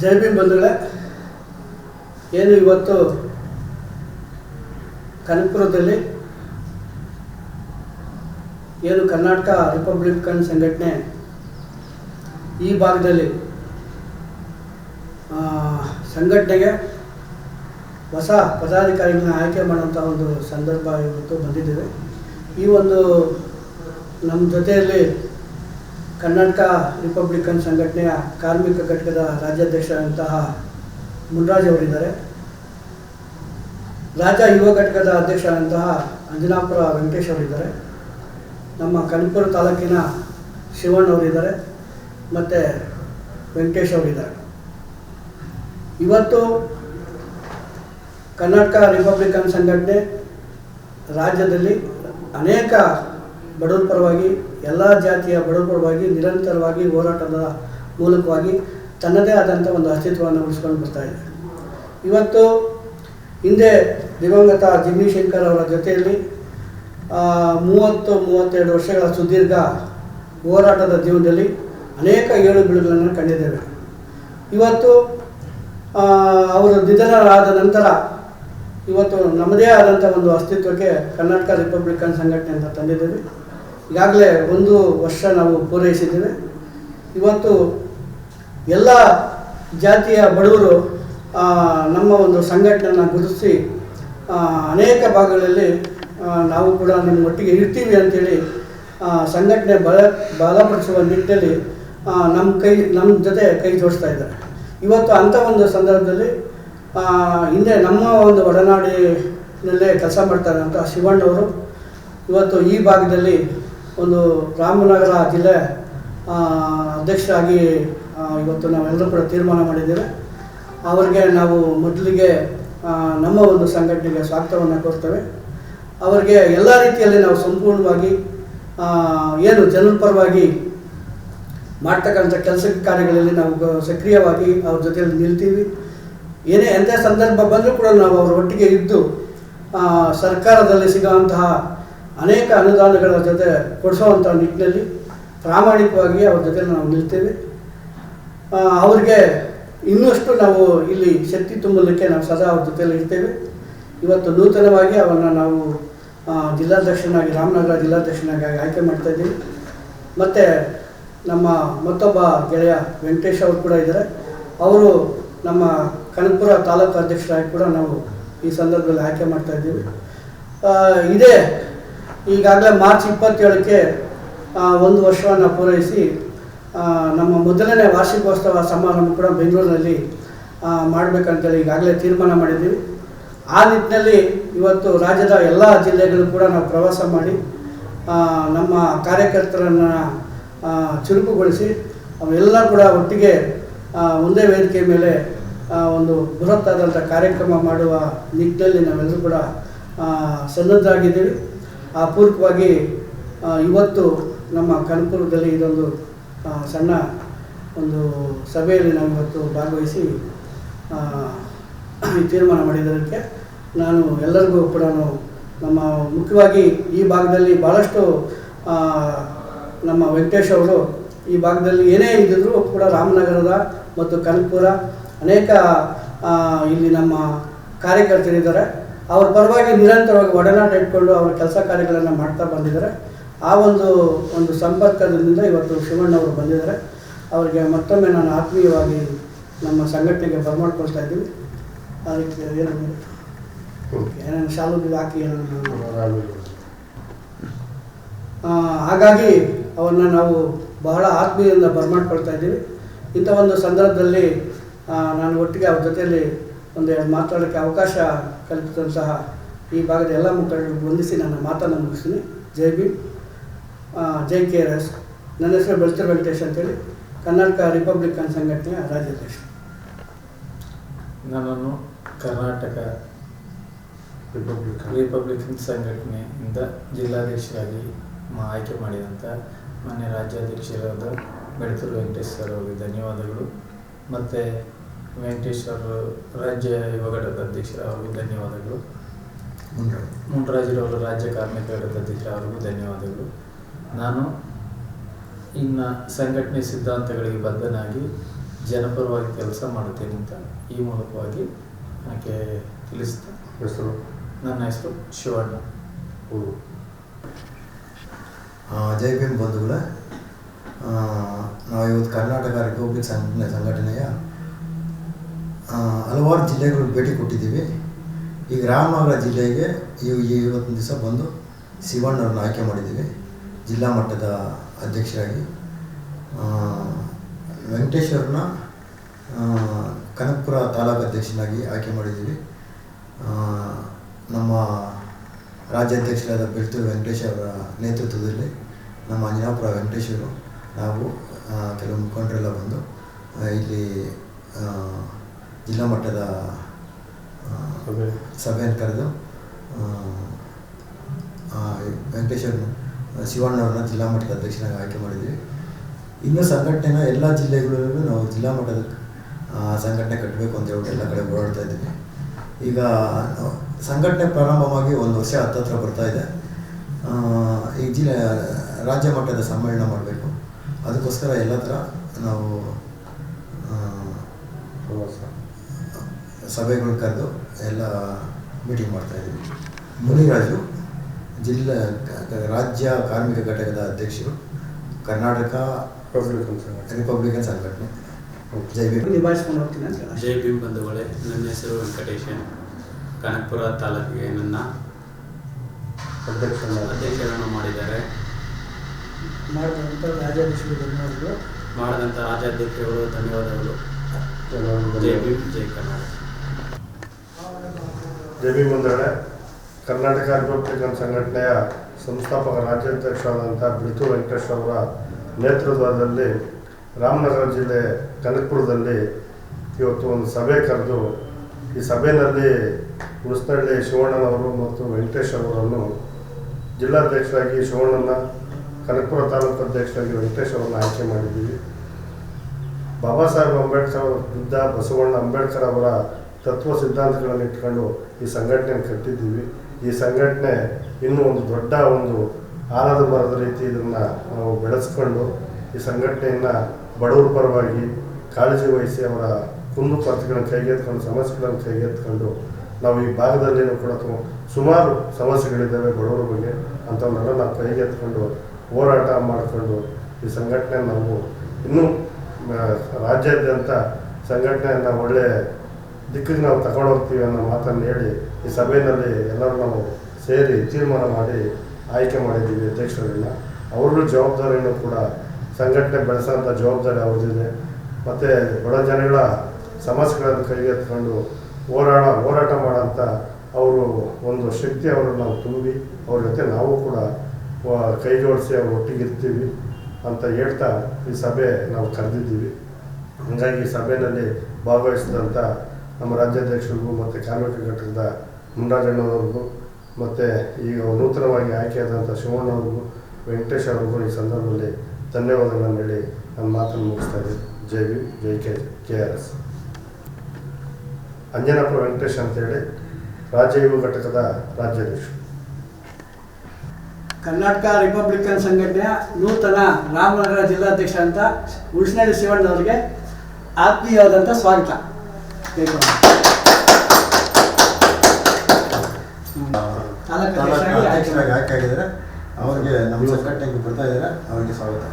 ಜೈ ಭೀಮ್ ಬಂಧುಗಳೇ, ಏನು ಇವತ್ತು ಕನಕಪುರದಲ್ಲಿ ಏನು ಕರ್ನಾಟಕ ರಿಪಬ್ಲಿಕನ್ ಸಂಘಟನೆ ಈ ಭಾಗದಲ್ಲಿ ಸಂಘಟನೆಗೆ ಹೊಸ ಪದಾಧಿಕಾರಿಗಳನ್ನ ಆಯ್ಕೆ ಮಾಡುವಂಥ ಒಂದು ಸಂದರ್ಭ ಇವತ್ತು ಬಂದಿದ್ದೇವೆ. ಈ ಒಂದು ನಮ್ಮ ಜೊತೆಯಲ್ಲಿ ಕರ್ನಾಟಕ ರಿಪಬ್ಲಿಕನ್ ಸಂಘಟನೆಯ ಕಾರ್ಮಿಕ ಘಟಕದ ರಾಜ್ಯಾಧ್ಯಕ್ಷರಾದಂತಹ ಮುನ್ರಾಜ್ ಅವರಿದ್ದಾರೆ. ರಾಜ್ಯ ಯುವ ಘಟಕದ ಅಧ್ಯಕ್ಷರಾದಂತಹ ಅಂಜನಾಪುರ ವೆಂಕಟೇಶ್ ಅವರಿದ್ದಾರೆ. ನಮ್ಮ ಕಣ್ಪುರ ತಾಲೂಕಿನ ಶಿವಣ್ಣ ಅವರಿದ್ದಾರೆ ಮತ್ತು ವೆಂಕಟೇಶ್ ಅವರಿದ್ದಾರೆ. ಇವತ್ತು ಕರ್ನಾಟಕ ರಿಪಬ್ಲಿಕನ್ ಸಂಘಟನೆ ರಾಜ್ಯದಲ್ಲಿ ಅನೇಕ ಬಡವರ ಪರವಾಗಿ ಎಲ್ಲ ಜಾತಿಯ ಪರವಾಗಿ ನಿರಂತರವಾಗಿ ಹೋರಾಟದ ಮೂಲಕವಾಗಿ ತನ್ನದೇ ಆದಂಥ ಒಂದು ಅಸ್ತಿತ್ವವನ್ನು ಉಳಿಸ್ಕೊಂಡು ಬರ್ತಾ ಇದೆ. ಇವತ್ತು ಹಿಂದೆ ದಿವಂಗತ ಜಿಮ್ಮಿ ಶಂಕರ್ ಅವರ ಜೊತೆಯಲ್ಲಿ ಮೂವತ್ತು, ಮೂವತ್ತೆರಡು ವರ್ಷಗಳ ಸುದೀರ್ಘ ಹೋರಾಟದ ಜೀವನದಲ್ಲಿ ಅನೇಕ ಏಳು ಬೀಳುಗಳನ್ನು ಕಂಡಿದ್ದೇವೆ. ಇವತ್ತು ಅವರು ನಿಧನರಾದ ನಂತರ ಇವತ್ತು ನಮ್ಮದೇ ಆದಂಥ ಒಂದು ಅಸ್ತಿತ್ವಕ್ಕೆ ಕರ್ನಾಟಕ ರಿಪಬ್ಲಿಕನ್ ಸಂಘಟನೆ ಅಂತ ತಂದಿದ್ದೇವೆ. ಈಗಾಗಲೇ ಒಂದು ವರ್ಷ ನಾವು ಪೂರೈಸಿದ್ದೇವೆ. ಇವತ್ತು ಎಲ್ಲ ಜಾತಿಯ ಬಡವರು ನಮ್ಮ ಒಂದು ಸಂಘಟನೆಯನ್ನು ಗುರುತಿಸಿ ಅನೇಕ ಭಾಗಗಳಲ್ಲಿ ನಾವು ಕೂಡ ನಿಮ್ಮ ಒಟ್ಟಿಗೆ ಇರ್ತೀವಿ ಅಂತೇಳಿ ಸಂಘಟನೆ ಬಲ, ಬಲಪಡಿಸುವ ನಿಟ್ಟಿನಲ್ಲಿ ನಮ್ಮ ಕೈ ನಮ್ಮ ಜೊತೆ ಕೈ ಜೋಡಿಸ್ತಾ ಇದ್ದಾರೆ. ಇವತ್ತು ಅಂಥ ಒಂದು ಸಂದರ್ಭದಲ್ಲಿ ಹಿಂದೆ ನಮ್ಮ ಒಂದು ಒಡನಾಡಿನಲ್ಲೇ ಕೆಲಸ ಮಾಡ್ತಾರೆ ಅಂತ ಶಿವಣ್ಣವರು. ಇವತ್ತು ಈ ಭಾಗದಲ್ಲಿ ಒಂದು ರಾಮನಗರ ಜಿಲ್ಲೆ ಅಧ್ಯಕ್ಷರಾಗಿ ಇವತ್ತು ನಾವೆಲ್ಲರೂ ಕೂಡ ತೀರ್ಮಾನ ಮಾಡಿದ್ದೇವೆ. ಅವರಿಗೆ ನಾವು ಮೊದಲಿಗೆ ನಮ್ಮ ಒಂದು ಸಂಘಟನೆಗೆ ಸ್ವಾಗತವನ್ನು ಕೋರ್ತೇವೆ. ಅವರಿಗೆ ಎಲ್ಲ ರೀತಿಯಲ್ಲಿ ನಾವು ಸಂಪೂರ್ಣವಾಗಿ ಏನು ಜನರ ಪರವಾಗಿ ಮಾಡ್ತಕ್ಕಂಥ ಕೆಲಸ ಕಾರ್ಯಗಳಲ್ಲಿ ನಾವು ಸಕ್ರಿಯವಾಗಿ ಅವ್ರ ಜೊತೆಯಲ್ಲಿ ನಿಲ್ತೀವಿ. ಏನೇ ಎಂಥ ಸಂದರ್ಭ ಬಂದರೂ ಕೂಡ ನಾವು ಅವರ ಒಟ್ಟಿಗೆ ಇದ್ದು ಸರ್ಕಾರದಲ್ಲಿ ಸಿಗುವಂತಹ ಅನೇಕ ಅನುದಾನಗಳ ಜೊತೆ ಕೊಡಿಸುವಂಥ ನಿಟ್ಟಿನಲ್ಲಿ ಪ್ರಾಮಾಣಿಕವಾಗಿ ಅವ್ರ ಜೊತೆ ನಾವು ನಿಲ್ತೇವೆ. ಅವ್ರಿಗೆ ಇನ್ನಷ್ಟು ನಾವು ಇಲ್ಲಿ ಶಕ್ತಿ ತುಂಬಲಿಕ್ಕೆ ನಾವು ಸದಾ ಅವ್ರ ಜೊತೆಯಲ್ಲಿ ಇರ್ತೇವೆ. ಇವತ್ತು ನೂತನವಾಗಿ ಅವರನ್ನು ನಾವು ಜಿಲ್ಲಾಧ್ಯಕ್ಷನಾಗಿ, ರಾಮನಗರ ಜಿಲ್ಲಾಧ್ಯಕ್ಷನಾಗಿ ಆಯ್ಕೆ ಮಾಡ್ತಾ ಇದ್ದೀವಿ. ಮತ್ತು ನಮ್ಮ ಮತ್ತೊಬ್ಬ ಗೆಳೆಯ ವೆಂಕಟೇಶ್ ಅವರು ಕೂಡ ಇದ್ದಾರೆ. ಅವರು ನಮ್ಮ ಕನಕಪುರ ತಾಲೂಕು ಅಧ್ಯಕ್ಷರಾಗಿ ಕೂಡ ನಾವು ಈ ಸಂದರ್ಭದಲ್ಲಿ ಆಯ್ಕೆ ಮಾಡ್ತಾ ಇದ್ದೀವಿ. ಇದೇ ಈಗಾಗಲೇ ಮಾರ್ಚ್ ಇಪ್ಪತ್ತೇಳಕ್ಕೆ ಒಂದು ವರ್ಷವನ್ನು ಪೂರೈಸಿ ನಮ್ಮ ಮೊದಲನೇ ವಾರ್ಷಿಕೋತ್ಸವ ಸಮಾರಂಭ ಕೂಡ ಬೆಂಗಳೂರಿನಲ್ಲಿ ಮಾಡಬೇಕಂತೇಳಿ ಈಗಾಗಲೇ ತೀರ್ಮಾನ ಮಾಡಿದ್ದೀವಿ. ಆ ನಿಟ್ಟಿನಲ್ಲಿ ಇವತ್ತು ರಾಜ್ಯದ ಎಲ್ಲ ಜಿಲ್ಲೆಗಳು ಕೂಡ ನಾವು ಪ್ರವಾಸ ಮಾಡಿ ನಮ್ಮ ಕಾರ್ಯಕರ್ತರನ್ನು ಚುರುಕುಗೊಳಿಸಿ ಅವೆಲ್ಲ ಕೂಡ ಒಟ್ಟಿಗೆ ಒಂದೇ ವೇದಿಕೆ ಮೇಲೆ ಒಂದು ಬೃಹತ್ತಾದಂಥ ಕಾರ್ಯಕ್ರಮ ಮಾಡುವ ನಿಟ್ಟಿನಲ್ಲಿ ನಾವೆಲ್ಲರೂ ಕೂಡ ಸನ್ನದ್ಧರಾಗಿದ್ದೀವಿ. ಆ, ಇವತ್ತು ನಮ್ಮ ಕನಕಪುರದಲ್ಲಿ ಇದೊಂದು ಸಣ್ಣ ಒಂದು ಸಭೆಯಲ್ಲಿ ನಾವು ಇವತ್ತು ಭಾಗವಹಿಸಿ ತೀರ್ಮಾನ ಮಾಡಿದ್ದಕ್ಕೆ ನಾನು ಎಲ್ಲರಿಗೂ ಕೂಡ ನಮ್ಮ ಮುಖ್ಯವಾಗಿ ಈ ಭಾಗದಲ್ಲಿ ಭಾಳಷ್ಟು ನಮ್ಮ ವೆಂಕಟೇಶ್ ಅವರು ಈ ಭಾಗದಲ್ಲಿ ಏನೇ ಇದ್ದಿದ್ರು ಕೂಡ ರಾಮನಗರದ ಮತ್ತು ಕನಕಪುರ ಅನೇಕ ಇಲ್ಲಿ ನಮ್ಮ ಕಾರ್ಯಕರ್ತರಿದ್ದಾರೆ. ಅವ್ರ ಪರವಾಗಿ ನಿರಂತರವಾಗಿ ಒಡನಾಟ ಇಟ್ಕೊಂಡು ಅವರ ಕೆಲಸ ಕಾರ್ಯಗಳನ್ನು ಮಾಡ್ತಾ ಬಂದಿದ್ದಾರೆ. ಆ ಒಂದು ಒಂದು ಸಂಪರ್ಕದಿಂದ ಇವತ್ತು ಶಿವಣ್ಣ ಅವರು ಬಂದಿದ್ದಾರೆ. ಅವರಿಗೆ ಮತ್ತೊಮ್ಮೆ ನಾನು ಆತ್ಮೀಯವಾಗಿ ನಮ್ಮ ಸಂಘಟನೆಗೆ ಬರಮಾಡ್ಕೊಳ್ತಾ ಇದ್ದೀವಿ ಅದಕ್ಕೆ ಏನಂದರೆ, ಏನೇನು ಶಾಲು ಹಾಕಿ ಏನನ್ನು ಹಾಗಾಗಿ ಅವನ್ನ ನಾವು ಬಹಳ ಆತ್ಮೀಯದಿಂದ ಬರಮಾಡ್ಕೊಳ್ತಾ ಇದ್ದೀವಿ. ಇಂಥ ಒಂದು ಸಂದರ್ಭದಲ್ಲಿ ನಾನು ಒಟ್ಟಿಗೆ ಅವ್ರ ಜೊತೆಯಲ್ಲಿ ಒಂದು ಮಾತಾಡೋಕ್ಕೆ ಅವಕಾಶ ಕಲ್ಪಿಸಿದಂತಹ ಈ ಭಾಗದ ಎಲ್ಲ ಮುಖಂಡರು ವಂದಿಸಿ ನನ್ನ ಮಾತನ್ನು ಮುಗಿಸ್ತೀನಿ. ಜೈ ಭೀಮ್. ಜೈ ಕೆ ಆರ್ ಎಸ್. ನನ್ನ ಹೆಸರು ಬೆಳ್ತೂರು ವೆಂಕಟೇಶ್ ಅಂತೇಳಿ. ಕರ್ನಾಟಕ ರಿಪಬ್ಲಿಕನ್ ಸಂಘಟನೆಯ ರಾಜ್ಯಾಧ್ಯಕ್ಷ. ನನ್ನನ್ನು ಕರ್ನಾಟಕ ರಿಪಬ್ಲಿಕ್ ರಿಪಬ್ಲಿಕನ್ ಸಂಘಟನೆಯಿಂದ ಜಿಲ್ಲಾಧ್ಯಕ್ಷರಾಗಿ ಮ- ಆಯ್ಕೆ ಮಾಡಿದಂಥ ಮಾನ್ಯ ರಾಜ್ಯಾಧ್ಯಕ್ಷರಾದ ಬೆಳತೂರು ವೆಂಕಟೇಶ್ ಸರ್ ಅವರಿಗೆ ಧನ್ಯವಾದಗಳು. ಮತ್ತು ವೆಂಕಟೇಶ್ ಅವರು ರಾಜ್ಯ ಯುವ ಘಟಕದ ಅಧ್ಯಕ್ಷರ ಅವ್ರಿಗೂ ಧನ್ಯವಾದಗಳು. ಮುನ್ರಾಜರವರು ರಾಜ್ಯ ಕಾರ್ಮಿಕ ಘಟಕದ ಅಧ್ಯಕ್ಷರ ಅವ್ರಿಗೂ ಧನ್ಯವಾದಗಳು. ನಾನು ಇನ್ನು ಸಂಘಟನೆ ಸಿದ್ಧಾಂತಗಳಿಗೆ ಬದ್ಧನಾಗಿ ಜನಪರವಾಗಿ ಕೆಲಸ ಮಾಡುತ್ತೇನೆ ಅಂತ ಈ ಮೂಲಕವಾಗಿ ನನಗೆ ತಿಳಿಸ್ತಾ ಹೆಸರು? ನನ್ನ ಹೆಸರು ಶಿವಣ್ಣ. ಜೈ ಭೀಮ್ ಬಂಧುಗಳ. ನಾವು ಇವತ್ತು ಕರ್ನಾಟಕ ರಿಪಬ್ಲಿಕ್ ಸಂಘಟನೆ ಸಂಘಟನೆಯ ಹಲವಾರು ಜಿಲ್ಲೆಗಳು ಭೇಟಿ ಕೊಟ್ಟಿದ್ದೀವಿ. ಈಗ ರಾಮನಗರ ಜಿಲ್ಲೆಗೆ ಈ ಇವತ್ತಿನ ದಿವಸ ಬಂದು ಶಿವಣ್ಣವ್ರನ್ನ ಆಯ್ಕೆ ಮಾಡಿದ್ದೀವಿ. ಜಿಲ್ಲಾ ಮಟ್ಟದ ಅಧ್ಯಕ್ಷರಾಗಿ. ವೆಂಕಟೇಶ್ವರನ ಕನಕಪುರ ತಾಲೂಕು ಅಧ್ಯಕ್ಷನಾಗಿ ಆಯ್ಕೆ ಮಾಡಿದ್ದೀವಿ. ನಮ್ಮ ರಾಜ್ಯಾಧ್ಯಕ್ಷರಾದ ಬೆಳ್ತೂರು ವೆಂಕಟೇಶ್ ಅವರ ನೇತೃತ್ವದಲ್ಲಿ ನಮ್ಮ ಅಂಜನಾಪುರ ವೆಂಕಟೇಶ್ವರು, ನಾವು ಕೆಲವು ಮುಖಂಡರೆಲ್ಲ ಬಂದು ಇಲ್ಲಿ ಜಿಲ್ಲಾ ಮಟ್ಟದ. ಸಭೆಯನ್ನು ಕರೆದು ವೆಂಕಟೇಶ್ವರ ಶಿವಣ್ಣವ್ರನ್ನ ಜಿಲ್ಲಾ ಮಟ್ಟದ ಅಧ್ಯಕ್ಷನಾಗಿ ಆಯ್ಕೆ ಮಾಡಿದ್ವಿ. ಇನ್ನು ಸಂಘಟನೆನ ಎಲ್ಲ ಜಿಲ್ಲೆಗಳಲ್ಲೂ ನಾವು ಜಿಲ್ಲಾ ಮಟ್ಟದ ಸಂಘಟನೆ ಕಟ್ಟಬೇಕು ಅಂತ ಹೇಳ್ಬಿಟ್ಟು ಎಲ್ಲ ಕಡೆ ಓಡಾಡ್ತಾ ಇದ್ದೀವಿ. ಈಗ ಸಂಘಟನೆ ಪ್ರಾರಂಭವಾಗಿ ಒಂದು ವರ್ಷ ಹತ್ತತ್ರ ಬರ್ತಾ ಇದೆ. ಈ ಜಿಲ್ಲೆ ರಾಜ್ಯ ಮಟ್ಟದ ಸಮ್ಮೇಳನ ಮಾಡಬೇಕು. ಅದಕ್ಕೋಸ್ಕರ ಎಲ್ಲ ಥರ ನಾವು ಸಭೆಗಳು ಕರೆದು ಎಲ್ಲ ಮೀಟಿಂಗ್ ಮಾಡ್ತಾ ಇದ್ದೀವಿ ಮುನಿರಾಜು ಜಿಲ್ಲಾ ರಾಜ್ಯ ಕಾರ್ಮಿಕ ಘಟಕದ ಅಧ್ಯಕ್ಷರು ಕರ್ನಾಟಕ ರಿಪಬ್ಲಿಕನ್ ಸಂಘಟನೆ ರಿಪಬ್ಲಿಕನ್ ಸಂಘಟನೆ. ಜೈ ಭೀಮ್. ನಿಭಾಯಿಸ್ಕೊಂಡು ಹೋಗ್ತೀನಿ ಜೈ ಭೀಮ್ ಬಂಧುಗಳೇ ನನ್ನ ಹೆಸರು ವೆಂಕಟೇಶ್ ಕನಕಪುರ ತಾಲೂಕಿಗೆ ನನ್ನ ಅಧ್ಯಕ್ಷ ಅಧ್ಯಕ್ಷರನ್ನು ಮಾಡಿದ್ದಾರೆ. ಮಾಡಿದಂಥ ರಾಜ್ಯಾಧ್ಯಕ್ಷರು ಧನ್ಯವಾದಗಳು. ಮಾಡಿದಂಥ ರಾಜ್ಯಾಧ್ಯಕ್ಷರುಗಳು ಧನ್ಯವಾದಗಳು. ಜೈ ಭೀಮ್ ಜೈ ಕರ್ನಾಟಕ. ಜೆ ಬಿ ಮುಂದಗಡೆ ಕರ್ನಾಟಕ ರಿಪಬ್ಲಿಕನ್ ಸಂಘಟನೆಯ ಸಂಸ್ಥಾಪಕ ರಾಜ್ಯಾಧ್ಯಕ್ಷರಾದಂಥ ಬಿಳ್ತು ವೆಂಕಟೇಶ್ ಅವರ ನೇತೃತ್ವದಲ್ಲಿ ರಾಮನಗರ ಜಿಲ್ಲೆ ಕನಕಪುರದಲ್ಲಿ ಇವತ್ತು ಒಂದು ಸಭೆ ಕರೆದು, ಈ ಸಭೆಯಲ್ಲಿ ಉಳಿಸ್ನಳ್ಳಿ ಶಿವಣ್ಣನವರು ಮತ್ತು ವೆಂಕಟೇಶ್ ಅವರನ್ನು ಜಿಲ್ಲಾಧ್ಯಕ್ಷರಾಗಿ ಶಿವಣ್ಣನ ಕನಕಪುರ ತಾಲೂಕು ಅಧ್ಯಕ್ಷರಾಗಿ ವೆಂಕಟೇಶ್ ಅವರನ್ನು ಆಯ್ಕೆ ಮಾಡಿದ್ದೀವಿ. ಬಾಬಾ ಸಾಹೇಬ್ ಅಂಬೇಡ್ಕರ್ ಅವರ ಬಸವಣ್ಣ ಅಂಬೇಡ್ಕರ್ ಅವರ ತತ್ವ ಸಿದ್ಧಾಂತಗಳನ್ನು ಇಟ್ಕೊಂಡು ಈ ಸಂಘಟನೆಯನ್ನು ಕಟ್ಟಿದ್ದೀವಿ. ಈ ಸಂಘಟನೆ ಇನ್ನೂ ಒಂದು ದೊಡ್ಡ ಒಂದು ಆಲದ ಮರದ ರೀತಿ ಇದನ್ನು ನಾವು ಬೆಳೆಸ್ಕೊಂಡು ಈ ಸಂಘಟನೆಯನ್ನು ಬಡವರ ಪರವಾಗಿ ಕಾಳಜಿ ವಹಿಸಿ ಅವರ ಕುಂದು ಕೊರತೆಗಳನ್ನು ಕೈಗೆತ್ಕೊಂಡು ಸಮಸ್ಯೆಗಳನ್ನು ಕೈಗೆತ್ಕೊಂಡು ನಾವು ಈ ಭಾಗದಲ್ಲಿನೂ ಕೂಡ ಸುಮಾರು ಸಮಸ್ಯೆಗಳಿದ್ದಾವೆ ಬಡವರ ಬಗ್ಗೆ ಅಂಥವನ್ನೆಲ್ಲ ನಾವು ಕೈಗೆತ್ಕೊಂಡು ಹೋರಾಟ ಮಾಡಿಕೊಂಡು ಈ ಸಂಘಟನೆ ನಾವು ಇನ್ನೂ ರಾಜ್ಯಾದ್ಯಂತ ಸಂಘಟನೆಯನ್ನು ಒಳ್ಳೆ ದಿಕ್ಕಿಗೆ ನಾವು ತಗೊಂಡು ಹೋಗ್ತೀವಿ ಅನ್ನೋ ಮಾತನ್ನು ಹೇಳಿ ಈ ಸಭೆಯಲ್ಲಿ ಎಲ್ಲರೂ ನಾವು ಸೇರಿ ತೀರ್ಮಾನ ಮಾಡಿ ಆಯ್ಕೆ ಮಾಡಿದ್ದೀವಿ ಅಧ್ಯಕ್ಷರನ್ನ. ಅವ್ರಿಗೂ ಜವಾಬ್ದಾರಿಯನ್ನು ಕೂಡ ಸಂಘಟನೆ ಬೆಳೆಸೋಂಥ ಜವಾಬ್ದಾರಿ ಅವ್ರದ್ದಿದೆ. ಮತ್ತು ಬಡ ಜನಗಳ ಸಮಸ್ಯೆಗಳನ್ನು ಕೈಗೆತ್ಕೊಂಡು ಹೋರಾಡ, ಹೋರಾಟ ಮಾಡೋಂಥ ಅವರು ಒಂದು ಶಕ್ತಿ ಅವರನ್ನು ನಾವು ತುಂಬಿ ಅವ್ರ ಜೊತೆ ನಾವು ಕೂಡ ಕೈ ಜೋಡಿಸಿ ಅವ್ರ ಒಟ್ಟಿಗಿರ್ತೀವಿ ಅಂತ ಹೇಳ್ತಾ ಈ ಸಭೆ ನಾವು ಕರೆದಿದ್ದೀವಿ. ಹಾಗಾಗಿ ಈ ಸಭೆಯಲ್ಲಿ ಭಾಗವಹಿಸಿದಂಥ ನಮ್ಮ ರಾಜ್ಯಾಧ್ಯಕ್ಷರಿಗೂ ಮತ್ತು ಕಾರ್ಮಿಕ ಘಟಕದ ಮುಂಡಾಜಣ್ಣವ್ರಿಗೂ ಮತ್ತು ಈಗ ನೂತನವಾಗಿ ಆಯ್ಕೆಯಾದಂಥ ಶಿವಣ್ಣವ್ರಿಗೂ ವೆಂಕಟೇಶ್ ಅವ್ರಿಗೂ ಈ ಸಂದರ್ಭದಲ್ಲಿ ಧನ್ಯವಾದಗಳನ್ನು ಹೇಳಿ ನನ್ನ ಮಾತನ್ನು ಮುಗಿಸ್ತಾ ಇದ್ದೀನಿ. ಜೈ ವಿ ಜೈ K K R S. Anjanappa Venkatesh ಅಂತೇಳಿ ರಾಜ್ಯ ಯುವ ಘಟಕದ ರಾಜ್ಯಾಧ್ಯಕ್ಷರು. ಕರ್ನಾಟಕ ರಿಪಬ್ಲಿಕನ್ ಸಂಘಟನೆಯ ನೂತನ ರಾಮನಗರ ಜಿಲ್ಲಾಧ್ಯಕ್ಷ ಅಂತ ಉಳ್ಸಿನಳ್ಳಿ ಶಿವಣ್ಣ ಅವರಿಗೆ ಆತ್ಮೀಯವಾದಂಥ ಸ್ವಾಗತ. ತಾಲೂಕು ಅಧ್ಯಕ್ಷರಾಗಿ ಆಯ್ಕೆ ಅಧ್ಯಕ್ಷರಾಗಿ ಆಯ್ಕೆ ಆಗಿದ್ದಾರೆ ಅವರಿಗೆ ನಮ್ಮ ಸಂಘಟನೆಗೆ ಬರ್ತಾ ಇದ್ದಾರೆ. ಅವರಿಗೆ ಸ್ವಾಗತ.